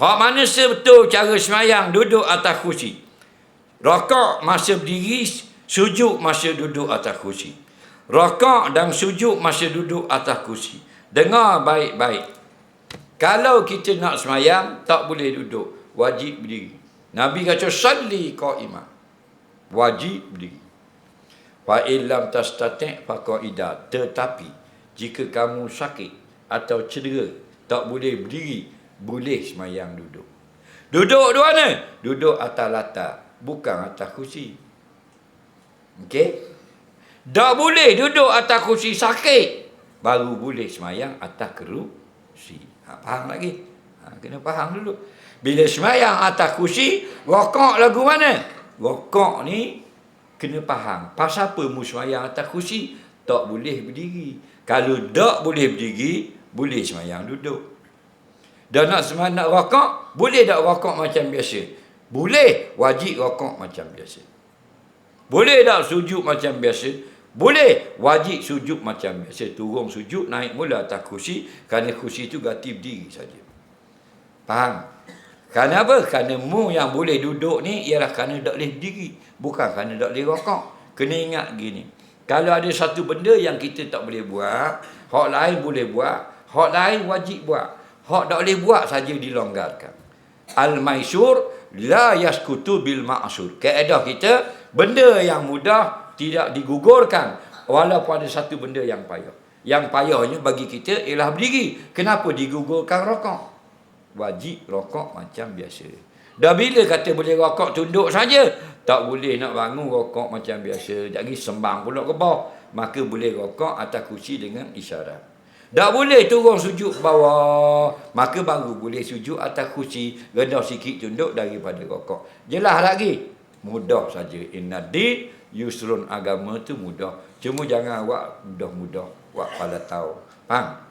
Hak mana sebetul cara semayang duduk atas kursi. Rokok masa berdiri, sujud masa duduk atas kursi. Rokok dan sujud masa duduk atas kursi. Dengar baik-baik. Kalau kita nak semayang, tak boleh duduk. Wajib berdiri. Nabi kata, Salli qa'imah. Wajib berdiri. Fa illam tastati' fa qa'idah. Tetapi, jika kamu sakit atau cedera, tak boleh berdiri, boleh semayang duduk. Duduk di mana? Duduk atas latar, bukan atas kursi. Okey? Tak boleh duduk atas kursi sakit. Baru boleh semayang atas kerusi. Ha, faham lagi? Ha, kena faham dulu. Bila semayang atas kursi, rokok lagu mana? Rokok ni kena faham. Pasal apa mu semayang atas kursi? Tak boleh berdiri. Kalau tak boleh berdiri, boleh semayang duduk. Dan nak semayang nak rokok, boleh tak rokok macam biasa? Boleh. Wajib rokok macam biasa. Boleh tak sujud macam biasa? Boleh. Wajib sujud macam biasa. Turun sujud, naik mula atas kursi. Kerana kursi itu ganti berdiri saja. Faham? Kerana apa? Kerana mu yang boleh duduk ni ialah kerana tak boleh berdiri. Bukan kerana tak boleh rokok. Kena ingat gini. Kalau ada satu benda yang kita tak boleh buat, hak lain boleh buat, hak lain wajib buat. Hak tak boleh buat saja dilonggarkan. Al-maisur la yaskutu bil ma'sur. Kaedah kita, benda yang mudah tidak digugurkan walaupun ada satu benda yang payah. Yang payahnya bagi kita ialah berdiri. Kenapa digugurkan rokok? Wajib rokok macam biasa. Dah bila kata boleh rokok tunduk saja, tak boleh nak bangun rokok macam biasa. Jadi sembang pula ke bawah. Maka boleh rokok atas kursi dengan isyarat. Tak boleh turun sujud bawah. Maka baru boleh sujud atas kursi. Rendah sikit tunduk daripada rokok. Jelas lagi. Mudah saja. Inna di yusrun agama tu mudah. Cuma jangan awak mudah-mudah. Awak pada tahu. Faham?